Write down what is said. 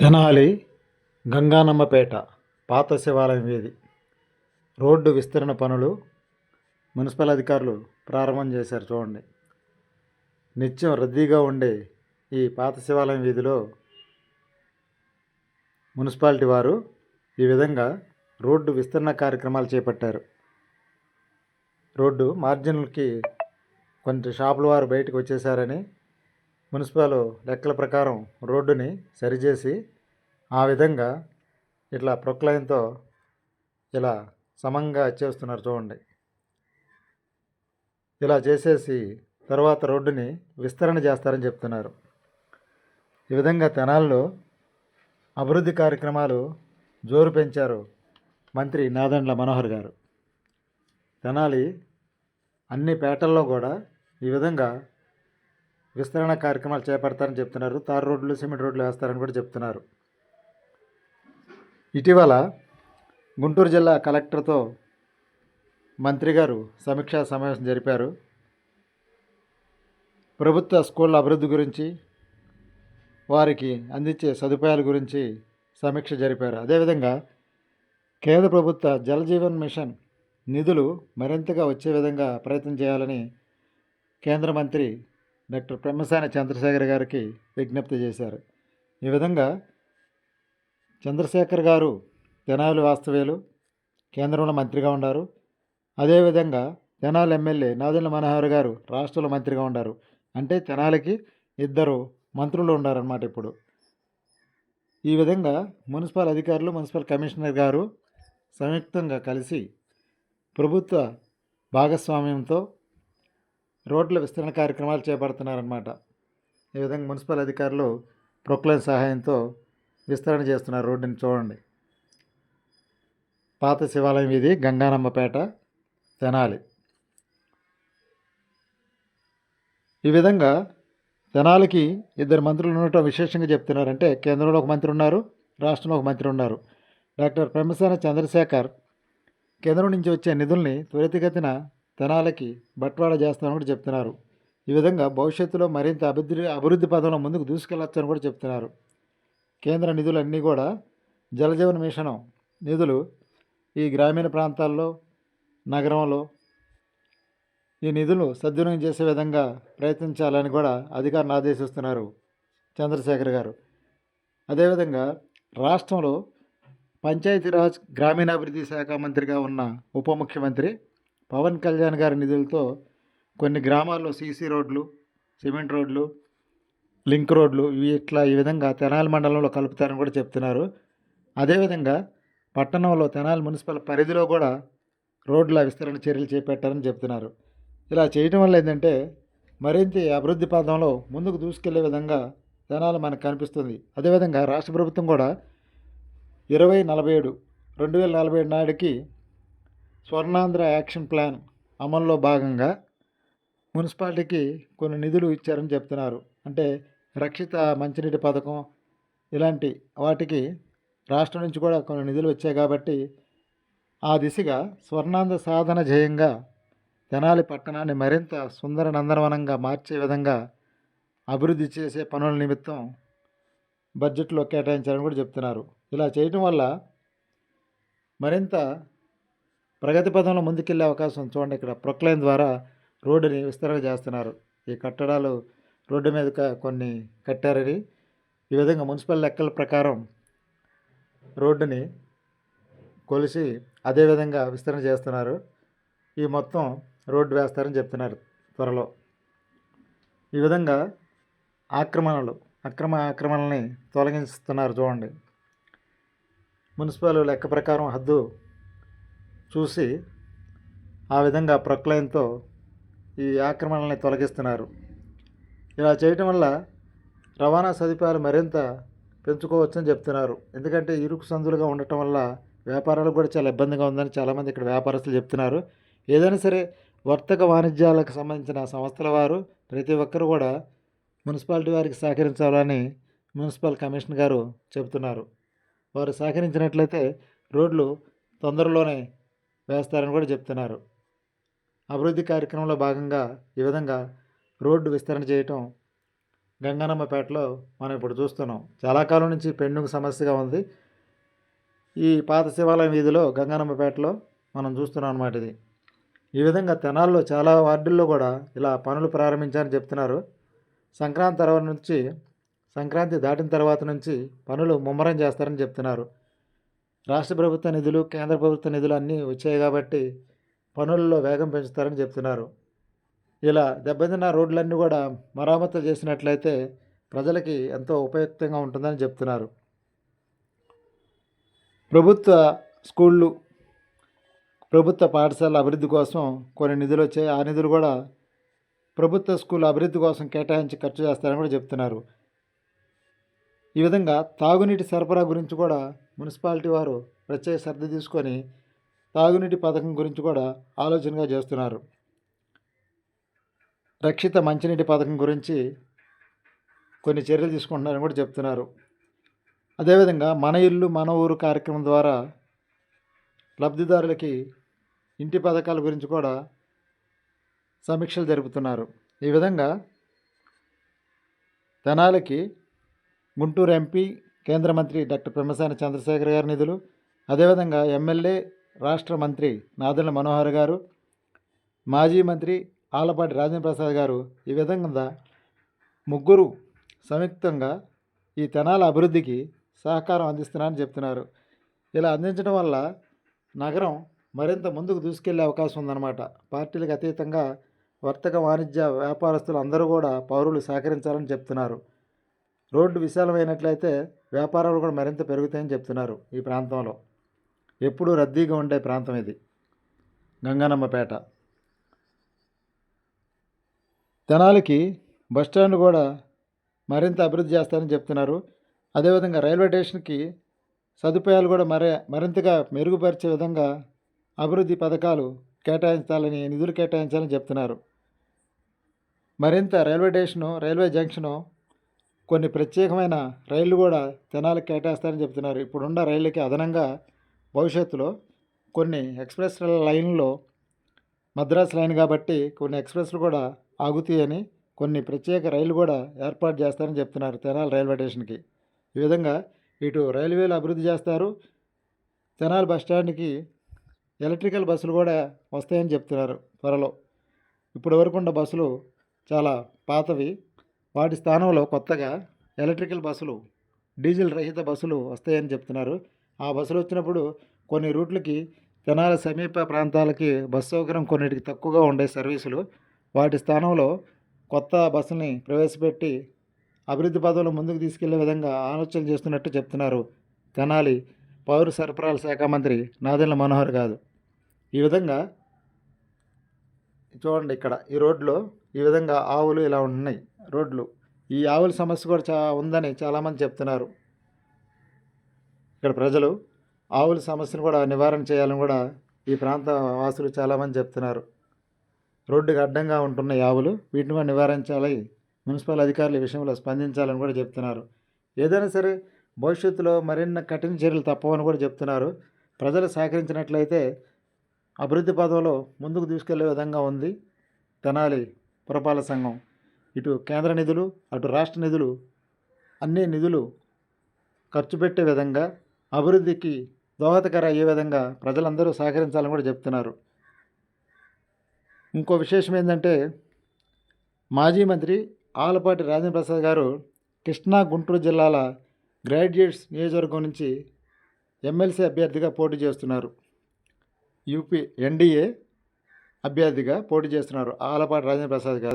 తెనాలి గంగానమ్మపేట పాత శివాలయం వీధి. రోడ్డు విస్తరణ పనులు మున్సిపల్ అధికారులు ప్రారంభం చేశారు చూడండి. నిత్యం రద్దీగా ఉండే ఈ పాత శివాలయం వీధిలో మున్సిపాలిటీ వారు ఈ విధంగా రోడ్డు విస్తరణ కార్యక్రమాలు చేపట్టారు. రోడ్డు మార్జిన్లకి కొంచెం షాపుల వారు బయటకు వచ్చేసారని మున్సిపల్ లెక్కల ప్రకారం రోడ్డుని సరిచేసి ఆ విధంగా ఇట్లా ప్రొక్లైన్తో ఇలా సమంగా చేస్తున్నారు చూడండి. ఇలా చేసేసి తర్వాత రోడ్డుని విస్తరణ చేస్తారని చెప్తున్నారు. ఈ విధంగా తెనాల్లో అభివృద్ధి కార్యక్రమాలు జోరు పెంచారు మంత్రి నాదండ్ల మనోహర్ గారు. తెనాలి అన్ని పేటల్లో కూడా ఈ విధంగా విస్తరణ కార్యక్రమాలు చేపడతారని చెప్తున్నారు. తారు రోడ్లు సిమెంట్ రోడ్లు వేస్తారని కూడా చెప్తున్నారు. ఇటీవల గుంటూరు జిల్లా కలెక్టర్తో మంత్రి గారు సమీక్షా సమావేశం జరిపారు. ప్రభుత్వ స్కూళ్ళ అభివృద్ధి గురించి వారికి అందించే సదుపాయాల గురించి సమీక్ష జరిపారు. అదేవిధంగా కేంద్ర ప్రభుత్వ జలజీవన్ మిషన్ నిధులు మరింతగా వచ్చే విధంగా ప్రయత్నం చేయాలని కేంద్ర మంత్రి డాక్టర్ పెమ్మసాని చంద్రశేఖర్ గారికి విజ్ఞప్తి చేశారు. ఈ విధంగా చంద్రశేఖర్ గారు తెనాలి వాస్తవ్యులు కేంద్రంలో మంత్రిగా ఉన్నారు అదేవిధంగా తెనాలి ఎమ్మెల్యే నాదెండ్ల మనోహర్ గారు రాష్ట్రంలో మంత్రిగా ఉన్నారు అంటే తెనాలికి ఇద్దరు మంత్రులు ఉన్నారన్నమాట ఇప్పుడు. ఈ విధంగా మున్సిపల్ అధికారులు మున్సిపల్ కమిషనర్ గారు సంయుక్తంగా కలిసి ప్రభుత్వ భాగస్వామ్యంతో రోడ్ల విస్తరణ కార్యక్రమాలు చేపడుతున్నారన్నమాట. ఈ విధంగా మున్సిపల్ అధికారులు ప్రొక్లైన్ సహాయంతో విస్తరణ చేస్తున్నారు రోడ్డుని చూడండి. పాత శివాలయం ఇది గంగానమ్మపేట తెనాలి. ఈ విధంగా తెనాలికి ఇద్దరు మంత్రులు ఉండటం విశేషంగా చెప్తున్నారంటే కేంద్రంలో ఒక మంత్రి ఉన్నారు రాష్ట్రంలో ఒక మంత్రి ఉన్నారు. డాక్టర్ పెమ్మసాని చంద్రశేఖర్ కేంద్రం నుంచి వచ్చే నిధుల్ని త్వరితగతిన తనాలకి బట్వాడా చేస్తామని కూడా చెప్తున్నారు. ఈ విధంగా భవిష్యత్తులో మరింత అభివృద్ధి అభివృద్ధి పదంలో ముందుకు దూసుకెళ్ళొచ్చని కూడా చెప్తున్నారు. కేంద్ర నిధులు అన్నీ కూడా జలజీవన మిషన్ నిధులు ఈ గ్రామీణ ప్రాంతాల్లో నగరంలో ఈ నిధులు సద్వినియోగం చేసే విధంగా ప్రయత్నించాలని కూడా అధికారులు ఆదేశిస్తున్నారు చంద్రశేఖర్ గారు. అదేవిధంగా రాష్ట్రంలో పంచాయతీరాజ్ గ్రామీణాభివృద్ధి శాఖ మంత్రిగా ఉన్న ఉప ముఖ్యమంత్రి పవన్ కళ్యాణ్ గారి నిధులతో కొన్ని గ్రామాల్లో సీసీ రోడ్లు సిమెంట్ రోడ్లు లింక్ రోడ్లు ఇవి ఇట్లా ఈ విధంగా తెనాలి మండలంలో కలుపుతారని కూడా చెప్తున్నారు. అదేవిధంగా పట్టణంలో తెనాలి మున్సిపల్ పరిధిలో కూడా రోడ్ల విస్తరణ చర్యలు చేపట్టారని చెప్తున్నారు. ఇలా చేయటం వల్ల ఏంటంటే మరింత అభివృద్ధి పదంలో ముందుకు దూసుకెళ్ళే విధంగా తెనాలి మనకు కనిపిస్తుంది. అదేవిధంగా రాష్ట్ర ప్రభుత్వం కూడా ఇరవై నలభై ఏడు రెండు వేల నలభై ఏడు నాటికి స్వర్ణాంధ్ర యాక్షన్ ప్లాన్ అమల్లో భాగంగా మున్సిపాలిటీకి కొన్ని నిధులు ఇచ్చారని చెప్తున్నారు. అంటే రక్షిత మంచినీటి పథకం ఇలాంటి వాటికి రాష్ట్రం నుంచి కూడా కొన్ని నిధులు వచ్చాయి కాబట్టి ఆ దిశగా స్వర్ణాంధ్ర సాధన ధ్యేయంగా తెనాలి పట్టణాన్ని మరింత సుందర నందనవనంగా మార్చే విధంగా అభివృద్ధి చేసే పనుల నిమిత్తం బడ్జెట్లో కేటాయించారని కూడా చెప్తున్నారు. ఇలా చేయటం వల్ల మరింత ప్రగతి పదంలో ముందుకెళ్ళే అవకాశం చూడండి ఇక్కడ. ప్రొక్లైన్ ద్వారా రోడ్డుని విస్తరణ చేస్తున్నారు. ఈ కట్టడాలు రోడ్డు మీద కొన్ని కట్టారని. ఈ విధంగా మున్సిపల్ లెక్కల ప్రకారం రోడ్డుని కొలిసి అదేవిధంగా విస్తరణ చేస్తున్నారు. ఈ మొత్తం రోడ్డు వేస్తారని చెప్తున్నారు త్వరలో. ఈ విధంగా ఆక్రమణలు అక్రమ ఆక్రమణల్ని తొలగిస్తున్నారు చూడండి. మున్సిపల్ లెక్క ప్రకారం హద్దు చూసి ఆ విధంగా ప్రొక్లైన్తో ఈ ఆక్రమణల్ని తొలగిస్తున్నారు. ఇలా చేయటం వల్ల రవాణా సదుపాయాలు మరింత పెంచుకోవచ్చని చెప్తున్నారు. ఎందుకంటే ఇరుకు సందులుగా ఉండటం వల్ల వ్యాపారాలు కూడా చాలా ఇబ్బందిగా ఉందని చాలామంది ఇక్కడ వ్యాపారస్తులు చెప్తున్నారు. ఏదైనా సరే వర్తక వాణిజ్యాలకు సంబంధించిన సంస్థల వారు ప్రతి ఒక్కరు కూడా మున్సిపాలిటీ వారికి సహకరించాలని మున్సిపల్ కమిషనర్ గారు చెబుతున్నారు. వారు సహకరించినట్లయితే రోడ్లు తొందరలోనే వేస్తారని కూడా చెప్తున్నారు. అభివృద్ధి కార్యక్రమంలో భాగంగా ఈ విధంగా రోడ్డు విస్తరణ చేయటం గంగానమ్మపేటలో మనం ఇప్పుడు చూస్తున్నాం. చాలా కాలం నుంచి పెండింగ్ సమస్యగా ఉంది. ఈ పాత శివాలయం వీధిలో గంగానమ్మపేటలో మనం చూస్తున్నాం అన్నమాట ఇది. ఈ విధంగా తెనాల్లో చాలా వార్డుల్లో కూడా ఇలా పనులు ప్రారంభించారని చెప్తున్నారు. సంక్రాంతి తర్వాత నుంచి సంక్రాంతి దాటిన తర్వాత నుంచి పనులు ముమ్మరం చేస్తారని చెప్తున్నారు. రాష్ట్ర ప్రభుత్వ నిధులు కేంద్ర ప్రభుత్వ నిధులు అన్నీ వచ్చాయి కాబట్టి పనుల్లో వేగం పెంచుతారని చెప్తున్నారు. ఇలా దెబ్బతిన్న రోడ్లన్నీ కూడా మరామత్తు చేసినట్లయితే ప్రజలకి ఎంతో ఉపయుక్తంగా ఉంటుందని చెప్తున్నారు. ప్రభుత్వ స్కూళ్ళు ప్రభుత్వ పాఠశాల అభివృద్ధి కోసం కొన్ని నిధులు వచ్చాయి. ఆ నిధులు కూడా ప్రభుత్వ స్కూల్ అభివృద్ధి కోసం కేటాయించి ఖర్చు చేస్తారని కూడా చెప్తున్నారు. ఈ విధంగా తాగునీటి సరఫరా గురించి కూడా మున్సిపాలిటీ వారు ప్రత్యేక శ్రద్ధ తీసుకొని తాగునీటి పథకం గురించి కూడా ఆలోచనగా చేస్తున్నారు. రక్షిత మంచినీటి పథకం గురించి కొన్ని చర్యలు తీసుకుంటున్నారని కూడా చెప్తున్నారు. అదేవిధంగా మన ఇల్లు మన ఊరు కార్యక్రమం ద్వారా లబ్ధిదారులకి ఇంటి పథకాల గురించి కూడా సమీక్షలు జరుపుతున్నారు. ఈ విధంగా తెనాలికి గుంటూరు ఎంపీ కేంద్ర మంత్రి డాక్టర్ పెమ్మసాని చంద్రశేఖర్ గారి నిధులు. అదేవిధంగా ఎమ్మెల్యే రాష్ట్ర మంత్రి నాదెళ్ళ మనోహర్ గారు. మాజీ మంత్రి ఆలపాటి రాజేంద్ర ప్రసాద్ గారు. ఈ విధంగా ముగ్గురు సంయుక్తంగా ఈ తెనాల అభివృద్ధికి సహకారం అందిస్తున్నారని చెప్తున్నారు. ఇలా అందించడం వల్ల నగరం మరింత ముందుకు దూసుకెళ్ళే అవకాశం ఉందన్నమాట. పార్టీలకు అతీతంగా వర్తక వాణిజ్య వ్యాపారస్తులు అందరూ కూడా పౌరులు సహకరించాలని చెప్తున్నారు. రోడ్డు విశాలమైనట్లయితే వ్యాపారాలు కూడా మరింత పెరుగుతాయని చెప్తున్నారు ఈ ప్రాంతంలో. ఎప్పుడూ రద్దీగా ఉండే ప్రాంతం ఇది. గంగనమ్మపేట. తెనాలికి బస్టాండ్ కూడా మరింత అభివృద్ధి చేస్తారని చెప్తున్నారు. అదేవిధంగా రైల్వే స్టేషన్కి సదుపాయాలు కూడా మరే మరింతగా మెరుగుపరిచే విధంగా అభివృద్ధి పథకాలు కేటాయించాలని నిధులు కేటాయించాలని చెప్తున్నారు. మరింత రైల్వే స్టేషను రైల్వే జంక్షను కొన్ని ప్రత్యేకమైన రైళ్ళు కూడా తెనాలి కేటాయిస్తారని చెప్తున్నారు. ఇప్పుడున్న రైళ్ళకి అదనంగా భవిష్యత్తులో కొన్ని ఎక్స్ప్రెస్ లైన్లో మద్రాస్ లైన్ కాబట్టి కొన్ని ఎక్స్ప్రెస్లు కూడా ఆగుతాయని కొన్ని ప్రత్యేక రైళ్ళు కూడా ఏర్పాటు చేస్తారని చెప్తున్నారు తెనాలి రైల్వే స్టేషన్కి. ఈ విధంగా ఇటు రైల్వేలు అభివృద్ధి చేస్తారు. తెనాలి బస్టాండ్కి ఎలక్ట్రికల్ బస్సులు కూడా వస్తాయని చెప్తున్నారు త్వరలో. ఇప్పటి వరకు ఉన్న బస్సులు చాలా పాతవి. వాటి స్థానంలో కొత్తగా ఎలక్ట్రికల్ బస్సులు డీజిల్ రహిత బస్సులు వస్తాయని చెప్తున్నారు. ఆ బస్సులు వచ్చినప్పుడు కొన్ని రూట్లకి తెనాలి సమీప ప్రాంతాలకి బస్సు సౌకర్యం కొన్నిటికి తక్కువగా ఉండే సర్వీసులు వాటి స్థానంలో కొత్త బస్సుని ప్రవేశపెట్టి అభివృద్ధి పదవులు ముందుకు తీసుకెళ్ళే విధంగా ఆలోచన చేస్తున్నట్టు చెప్తున్నారు. తెనాలి పౌర సరఫరాల శాఖ మంత్రి నాదెళ్ళ మనోహర్ కాదు ఈ విధంగా చూడండి ఇక్కడ ఈ రోడ్లో ఈ విధంగా ఆవులు ఇలా ఉన్నాయి. రోడ్లు. ఈ ఆవుల సమస్య కూడా చా ఉందని చాలామంది చెప్తున్నారు. ఇక్కడ ప్రజలు ఆవుల సమస్యను కూడా నివారణ చేయాలని కూడా ఈ ప్రాంత వాసులు చాలామంది చెప్తున్నారు. రోడ్డుకి అడ్డంగా ఉంటున్న ఆవులు. వీటిని కూడా నివారించాలి. మున్సిపల్ అధికారులు ఈ విషయంలో స్పందించాలని కూడా చెప్తున్నారు. ఏదైనా సరే భవిష్యత్తులో మరిన్ని కఠిన చర్యలు తప్పవని కూడా చెప్తున్నారు. ప్రజలు సహకరించినట్లయితే అభివృద్ధి పదంలో ముందుకు తీసుకెళ్ళే విధంగా ఉంది తెనాలి పురపాలక సంఘం. ఇటు కేంద్ర నిధులు అటు రాష్ట్ర నిధులు అన్ని నిధులు ఖర్చు పెట్టే విధంగా అభివృద్ధికి దోహదకర అయ్యే విధంగా ప్రజలందరూ సహకరించాలని కూడా చెప్తున్నారు. ఇంకో విశేషం ఏంటంటే మాజీ మంత్రి ఆలపాటి రాజేంద్ర ప్రసాద్ గారు కృష్ణా గుంటూరు జిల్లాల గ్రాడ్యుయేట్స్ నియోజకవర్గం నుంచి ఎమ్మెల్సీ అభ్యర్థిగా పోటీ చేస్తున్నారు. యూపీ ఎన్డీఏ అభ్యర్థిగా పోటీ చేస్తున్నారు. ఆలపాటి రాజేంద్ర ప్రసాద్ గారు.